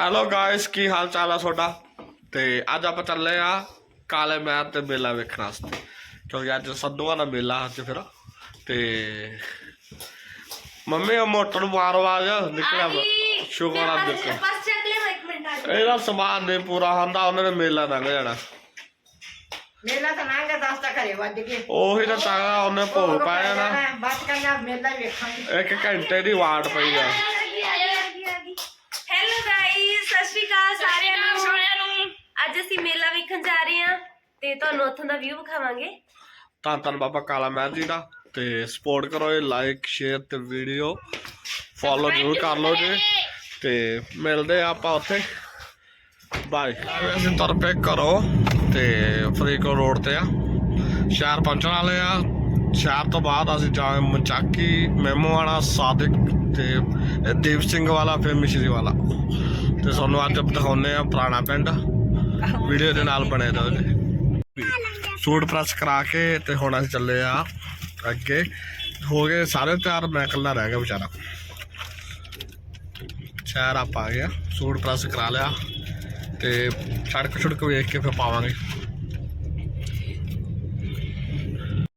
Hello guys ਕੀ ਹਾਲ ਚਾਲ ਆ ਤੁਹਾਡਾ? ਤੇ ਅੱਜ ਆਪਾਂ ਚੱਲੇ ਆ ਕਾਲੇ ਮਹਿਰ ਤੇ ਮੇਲਾ ਵੇਖਣ ਵਾਸਤੇ। ਕਿਉਂਕਿ ਅੱਜ ਸੰਧੂਆਂ ਦਾ ਮੇਲਾ ਅੱਜ ਫਿਰ। ਤੇ ਮੰਮੀ ਉਹ ਮੋਟਰ ਨੂੰ ਮਾਰ ਆਵਾਜ਼ ਨਿਕਲਿਆ ਵਾ। ਸ਼ੁਕਰ ਆ ਦੇਖੋ। ਬਸ ਚੱਕ ਲੈ ਇੱਕ ਮਿੰਟ ਆ। ਇਹਦਾ ਸਮਾਨ ਨਹੀਂ ਪੂਰਾ ਹੁੰਦਾ ਉਹਨਾਂ ਨੇ ਮੇਲਾ ਲੰਘ ਜਾਣਾ। ਮੇਲਾ ਤਾਂ ਲੰਘ ਦਸ ਤਾਂ ਘਰੇ ਵੱਜ ਗਏ। ਉਹੀ ਤਾਂ ਤਾਂ ਉਹਨੇ ਭੋਗ ਪਾਇਆ ਨਾ ਬਸ ਕਹਿੰਦਾ ਮੇਲਾ ਹੀ ਵੇਖਾਂਗੇ। ਇੱਕ ਘੰਟੇ ਦੀ ਵਾਟ ਪਈ ਆ। ਸਤਿ ਸ਼੍ਰੀ ਅਕਾਲ ਸਾਰਿਆਂ ਨੂੰ। ਅੱਜ ਅਸੀਂ ਮੇਲਾ ਵੇਖਣ ਜਾ ਰਹੇ ਹਾਂ ਤੇ ਤੁਹਾਨੂੰ ਉੱਥੋਂ ਦਾ ਵਿਊ ਵਿਖਾਵਾਂਗੇ। ਤਾਂ ਧੰਨ ਬਾਬਾ ਕਾਲਾ ਮਹਿਰ ਜੀ ਦਾ। ਤੇ ਸਪੋਰਟ ਕਰੋ ਇਹ ਲਾਈਕ ਸ਼ੇਅਰ ਤੇ ਵੀਡੀਓ ਫੋਲੋ ਜ਼ਰੂਰ ਕਰ ਲਓ ਜੀ। ਤੇ ਮਿਲਦੇ ਆ ਆਪਾਂ ਉੱਥੇ। ਬਾਏ ਅਸੀਂ ਤੁਰ ਪਏ ਕਰੋ ਤੇ ਫਰੀਦਕੋਟ ਰੋਡ ਤੇ ਆ। ਸ਼ਹਿਰ ਪਹੁੰਚਣ ਵਾਲੇ ਆ। ਸ਼ਹਿਰ ਤੋਂ ਬਾਅਦ ਅਸੀਂ ਜਾਵਾਂ ਮਚਾਕੀ ਮੈਮੋ ਵਾਲਾ ਸਾਦਿਕ ਤੇ ਦੀਪ ਸਿੰਘ ਵਾਲਾ ਫਿਰ ਮਿਸ਼ਰੀ ਵਾਲਾ। ਤੇ ਤੁਹਾਨੂੰ ਅੱਜ ਦਿਖਾਉਂਦੇ ਆ ਪੁਰਾਣਾ ਪਿੰਡ। ਵੀਡੀਓ ਦੇ ਨਾਲ ਬਣੇ ਰਹੋ ਜੀ। ਸੂਟ ਪ੍ਰੈਸ ਕਰਾ ਕੇ ਤੇ ਹੁਣ ਅਸੀਂ ਚੱਲੇ ਆ ਅੱਗੇ। ਹੋ ਗਏ ਸਾਰੇ ਤਿਆਰ, ਮੈਂ ਇਕੱਲਾ ਰਹਿ ਗਿਆ ਵਿਚਾਰਾ। ਸ਼ਹਿਰ ਆਪ ਆ ਗਿਆ, ਸੂਟ ਪ੍ਰੈਸ ਕਰਾ ਲਿਆ ਤੇ ਸੜਕ ਛੁੜਕ ਵੇਖ ਕੇ ਫਿਰ ਪਾਵਾਂਗੇ।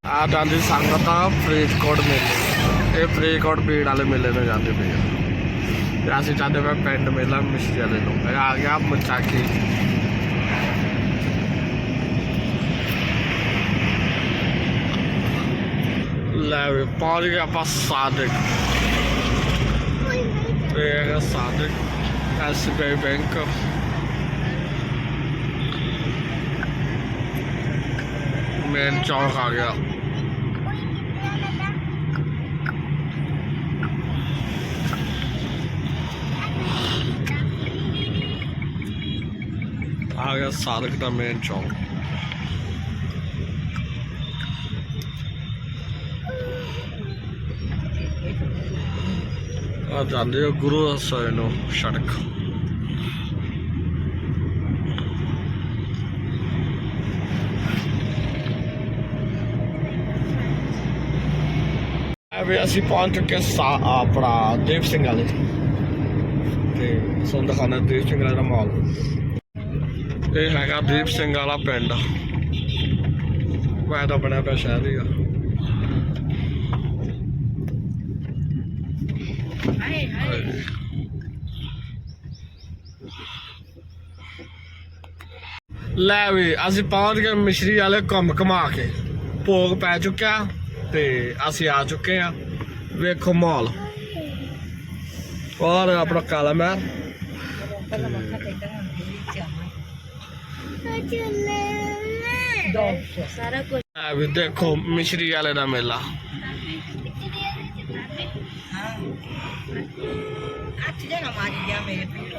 ਆ ਜਾਂਦੀ ਸੰਗਤ ਆ ਫਰੀਦਕੋਟ ਮੇਲੇ। ਇਹ ਫਰੀਦਕੋਟ ਬੀੜ ਵਾਲੇ ਮੇਲੇ ਨੂੰ ਜਾਂਦੇ ਪਏ ਆ। ਤੇ ਅਸੀਂ ਜਾਂਦੇ ਪਏ ਪਿੰਡ ਮੇਲਾ ਮਿਸ਼ਰੀ ਵਾਲੇ ਨੂੰ ਇਹ ਆ ਗਿਆ ਮਚਾਕੀ ਲੈ ਵੀ, ਪਹੁੰਚ ਗਏ ਆਪਾਂ ਸਾਦਿਕ। ਤੇ ਹੈਗਾ ਸਾਦਿਕ ਐਸਬੀਆਈ ਬੈਂਕ। ਮੇਨ ਚੌਕ ਆ ਗਿਆ। ਆ ਗਿਆ ਸਾਦਿਕ ਦਾ ਮੇਨ ਚੌਕ। ਆ ਜਾਂਦੇ ਹੋ ਗੁਰੂ ਸਾਹਿਬ ਨੂੰ ਸੜਕ। ਅਬੇ ਅਸੀਂ ਪਹੁੰਚ ਚੁੱਕੇ ਸਾ ਆਪਣਾ ਦੇਵ ਸਿੰਘ ਵਾਲੇ। ਤੇ ਸੁੰਦਰ ਖਾਨਾ ਦੇਵ ਸਿੰਘ ਵਾਲਾ ਦਾ ਮਾਲ ਇਹ ਹੈਗਾ ਦੀਪ ਸਿੰਘ ਵਾਲਾ ਪਿੰਡ। ਮੈਂ ਤਾਂ ਬਣਿਆ ਪਿਆ ਸ਼ਹਿਰ ਹੀ ਆ। ਲੈ ਵੀ, ਅਸੀਂ ਪਹੁੰਚ ਗਏ ਮਿਸ਼ਰੀ ਵਾਲੇ ਘੁੰਮ ਘਮਾ ਕੇ। ਭੋਗ ਪੈ ਚੁੱਕਿਆ ਤੇ ਅਸੀਂ ਆ ਚੁੱਕੇ ਆ। ਵੇਖੋ ਮਾਲ ਔਰ ਆਪਣਾ ਕਾਲਾ ਮਹਿਰ ਸਾਰਾ ਕੁਝ ਆ ਵੀ ਦੇਖੋ ਮਿਸ਼ਰੀ ਵਾਲੇ ਦਾ ਮੇਲਾ ਅੱਠ ਜਣਾ ਮਾਰੀ ਗਿਆ ਮੇਰੇ ਪੀੜ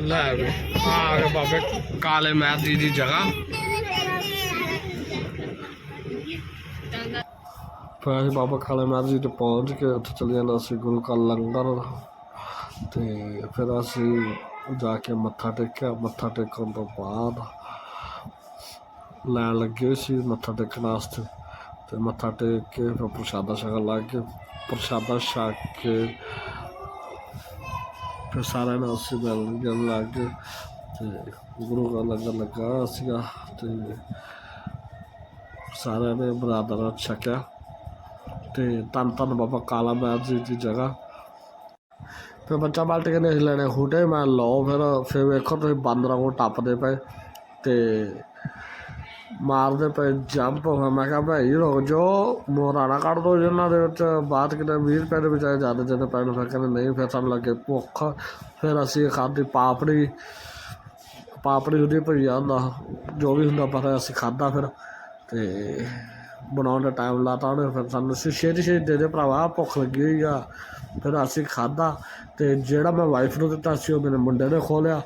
ਲੈ ਵੀ ਆ ਗਏ ਬਾਬੇ ਕਾਲੇ ਮਹਿਰ ਜੀ ਦੀ ਜਗ੍ਹਾ ਫਿਰ ਅਸੀਂ ਬਾਬਾ ਕਾਲੇ ਮਹਾਰਾਜ ਜੀ ਤੇ ਪਹੁੰਚ ਕੇ ਉੱਥੇ ਚਲੇ ਜਾਂਦਾ ਸੀ ਗੁਰੂ ਕਾ ਲੰਗਰ। ਤੇ ਫਿਰ ਅਸੀਂ ਜਾ ਕੇ ਮੱਥਾ ਟੇਕਿਆ। ਮੱਥਾ ਟੇਕਣ ਤੋਂ ਬਾਅਦ ਲੈਣ ਲੱਗੇ ਸੀ ਮੱਥਾ ਟੇਕਣ ਵਾਸਤੇ। ਤੇ ਮੱਥਾ ਟੇਕ ਕੇ ਫਿਰ ਪ੍ਰਸ਼ਾਦਾ ਛਕਣ ਲੱਗ ਗਏ। ਪ੍ਰਸ਼ਾਦਾ ਛਕ ਕੇ ਫਿਰ ਸਾਰਿਆਂ ਨੂੰ ਅਸੀਂ ਮਿਲਣ ਜਨ ਲੱਗ ਗਏ। ਤੇ ਗੁਰੂ ਦਾ ਲੰਗਰ ਲੱਗਾ ਸੀਗਾ ਤੇ ਸਾਰਿਆਂ ਨੇ ਬਰਾਦਰ ਛਕਿਆ। ਤੇ ਤਨ ਤਨ ਬਾਬਾ ਕਾਲਾ ਮਹਿਰ ਜੀ ਦੀ ਜਗ੍ਹਾ। ਫਿਰ ਬੱਚਾ ਬਾਲਟ ਕਹਿੰਦੇ ਅਸੀਂ ਲੈਣੇ ਹੂਟੇ ਮੈਂ ਲਓ ਫਿਰ ਫਿਰ ਵੇਖੋ ਤੁਸੀਂ ਬਾਂਦਰਾਂ ਕੋਲ ਟੱਪਦੇ ਪਏ ਤੇ ਮਾਰਦੇ ਪਏ ਜੰਪ। ਹੋਇਆ ਮੈਂ ਕਿਹਾ ਭਾਈ ਰੁਕ ਜੋ ਮੋਹਰਾ ਨਾ ਕੱਢ ਦੋ ਜਿਨ੍ਹਾਂ ਦੇ ਵਿੱਚ, ਬਾਅਦ ਕਿਤੇ 20 ਰੁਪਏ ਦੇ ਵਿਚਾਰੇ ਜ਼ਿਆਦਾ ਜਿੰਨੇ ਪੈਣ ਫਿਰ ਕਹਿੰਦੇ ਨਹੀਂ, ਫਿਰ ਸਾਨੂੰ ਲੱਗੇ ਭੁੱਖ। ਫਿਰ ਅਸੀਂ ਖਾਧੀ ਪਾਪੜੀ ਪਾਪੜੀ ਉਹਦੀ ਭਈਆ ਹੁੰਦਾ, ਜੋ ਵੀ ਹੁੰਦਾ ਪਰ ਅਸੀਂ ਖਾਧਾ ਫਿਰ ਤੇ ਬਣਾਉਣ ਦਾ ਟਾਈਮ ਲਾਤਾ ਉਹਨੇ, ਫਿਰ ਸਾਨੂੰ ਸੀ ਛੇਤੀ ਛੇਤੀ ਦੇ ਦੇ ਭਰਾਵਾ ਭੁੱਖ ਲੱਗੀ ਹੋਈ ਆ। ਫਿਰ ਅਸੀਂ ਖਾਧਾ ਤੇ ਜਿਹੜਾ ਮੈਂ ਵਾਈਫ ਨੂੰ ਦਿੱਤਾ ਸੀ, ਉਹ ਮੇਰੇ ਮੁੰਡੇ ਨੇ ਖੋਲਿਆ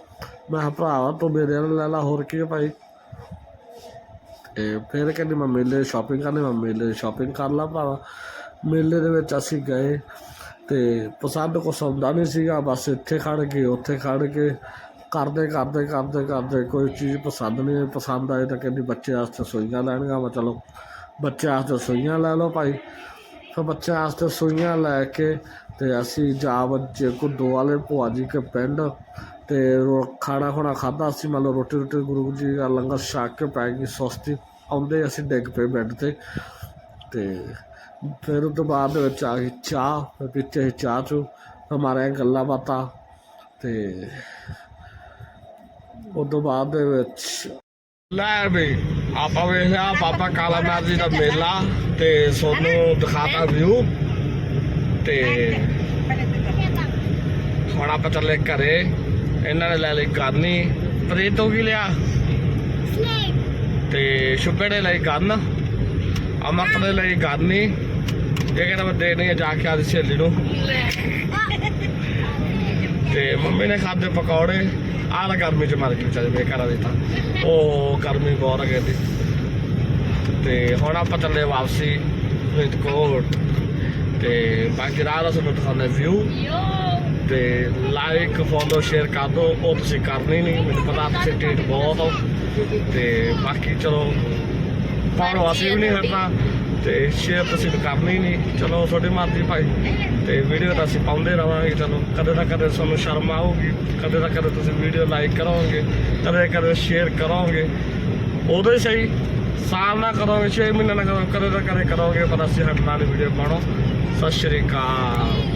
ਮੈਂ ਕਿਹਾ, ਭਰਾਵਾ, ਤੂੰ ਮੇਰੇ ਨਾਲ ਲੈ ਲਾ, ਹੋਰ ਕੀ ਆ ਭਾਈ? ਤੇ ਫਿਰ ਕਹਿੰਦੇ, ਮੈਂ ਮੇਲੇ ਸ਼ਾਪਿੰਗ ਕਰਨੀ, ਮੈਂ ਮੇਲੇ ਸ਼ਾਪਿੰਗ ਕਰ ਲਾ ਭਰਾਵਾ। ਮੇਲੇ ਦੇ ਵਿੱਚ ਅਸੀਂ ਗਏ ਤੇ ਪਸੰਦ ਕੋ ਸੌਦਾ ਨਹੀਂ ਸੀਗਾ, ਬਸ ਇੱਥੇ ਖੜ ਕੇ, ਉੱਥੇ ਖੜ ਕੇ, ਕਰਦੇ ਕਰਦੇ ਕਰਦੇ ਕਰਦੇ ਕੋਈ ਚੀਜ਼ ਪਸੰਦ ਨਹੀਂ ਪਸੰਦ ਆਏ ਤਾਂ ਕਹਿੰਦੀ, ਬੱਚੇ ਵਾਸਤੇ ਸੂਈਆਂ ਲੈਣਗਾ ਮੈਂ ਚਲੋ। ਬੱਚਿਆਂ ਵਾਸਤੇ ਸੂਈਆਂ ਲੈ ਲਓ ਭਾਈ। ਫਿਰ ਬੱਚਿਆਂ ਵਾਸਤੇ ਸੂਈਆਂ ਲੈ ਕੇ ਤੇ ਅਸੀਂ ਜਾ ਬੱਚੇ ਕੁੱਦੋ ਵਾਲੇ ਭੂਆ ਜੀ ਕੇ ਪਿੰਡ ਤੇ ਖਾਣਾ ਖੁਣਾ ਖਾਦਾ ਅਸੀਂ, ਮੰਨ ਲਓ ਰੋਟੀ ਰੋਟੀ ਗੁਰੂ ਜੀ ਦਾ ਲੰਗਰ ਛਕ ਕੇ ਪੈ ਗਈ ਸੁਸਤੀ ਆਉਂਦੇ ਅਸੀਂ ਡਿੱਗ ਪਏ ਬੈੱਡ ਤੇ ਤੇ ਫਿਰ ਉਹ ਤੋਂ ਬਾਅਦ ਦੇ ਵਿੱਚ ਆ ਗਈ ਚਾਹ, ਫਿਰ ਪਿੱਛੇ ਚਾਹ ਚੂ ਹਮਾਰੇ ਗੱਲਾਂ ਬਾਤਾਂ ਤੇ ਉਸ ਤੋਂ ਬਾਅਦ ਦੇ ਵਿੱਚ ਲੈ ਵੀ। ਆਪਾਂ ਵੇਖਿਆ ਬਾਬਾ ਕਾਲਾ ਨਾਥ ਜੀ ਦਾ ਮੇਲਾ ਤੇ ਸੋਨੂੰ ਦਿਖਾਤਾ ਵਿਊ ਤੇ ਹੁਣ ਆਪਾਂ ਚੱਲੇ ਘਰੇ, ਇਹਨਾਂ ਨੇ ਲੈ ਲਈ ਕਰਨੀ ਪ੍ਰੀਤ ਤੋਂ ਕੀ ਲਿਆ? ਤੇ ਸ਼ੁਭੇ ਨੇ ਲਈ ਕਰਨ ਅਮਰਤ ਨੇ ਲਈ ਕਰਨੀ ਇਹ ਕਹਿੰਦਾ ਮੈਂ ਦੇਣੀ ਹੈ ਜਾ ਕੇ ਆਦੀ ਸਹੇਲੀ ਨੂੰ। ਤੇ ਮੰਮੀ ਨੇ ਖਾਦੇ ਪਕੌੜੇ। ਆਹ ਗਰਮੀ ਚ ਮਰ ਗਈ ਵਿਚਾਰੇ ਮੇਰੇ ਘਰ ਵਾਲੀ ਤਾਂ ਉਹ ਗਰਮੀ ਬਹੁਤ ਹੈ ਕਹਿੰਦੀ ਤੇ ਹੁਣ ਆਪਾਂ ਚੱਲੇ ਵਾਪਸੀ ਫਰੀਦਕੋਟ। ਤੇ ਬਾਕੀ ਰਾਹ ਦਾ ਤੁਹਾਨੂੰ ਦਿਖਾਉਂਦੇ ਵਿਊ ਤੇ ਲਾਈਕ ਫੋਲੋ ਸ਼ੇਅਰ ਕਰ ਦਿਓ। ਉਹ ਤੁਸੀਂ ਕਰਨੀ ਨਹੀਂ ਮੈਨੂੰ ਪਤਾ ਤੁਸੀਂ ਟੀਟ ਬਹੁਤ ਹੋ। ਤੇ ਬਾਕੀ ਚਲੋ ਫੋਲੋ ਅਸੀਂ ਵੀ ਨਹੀਂ ਹਟਣਾ ਤੇ ਸ਼ੇਅਰ ਤੁਸੀਂ ਤਾਂ ਕਰਨੀ ਨਹੀਂ। ਚਲੋ, ਤੁਹਾਡੀ ਮਰਜ਼ੀ ਭਾਈ। ਤੇ ਵੀਡੀਓ ਤਾਂ ਅਸੀਂ ਪਾਉਂਦੇ ਰਵਾਂਗੇ, ਚਲੋ। ਕਦੇ ਨਾ ਕਦੇ ਤੁਹਾਨੂੰ ਸ਼ਰਮ ਆਊਗੀ। ਕਦੇ ਨਾ ਕਦੇ ਤੁਸੀਂ ਵੀਡੀਓ ਲਾਈਕ ਕਰੋਗੇ, ਕਦੇ ਕਦੇ ਸ਼ੇਅਰ ਕਰੋਗੇ। ਉਦੋਂ ਸਹੀ ਸਾਲ ਨਾ ਕਰੋਗੇ 6 ਮਹੀਨੇ ਨਾ ਕਰੋਗੇ, ਕਦੇ ਨਾ ਕਦੇ ਕਰੋਗੇ, ਪਰ ਅਸੀਂ ਹਟਣਾ ਨਹੀਂ ਵੀਡੀਓ ਪਾਉਣਾ ਸਤਿ ਸ਼੍ਰੀ ਅਕਾਲ।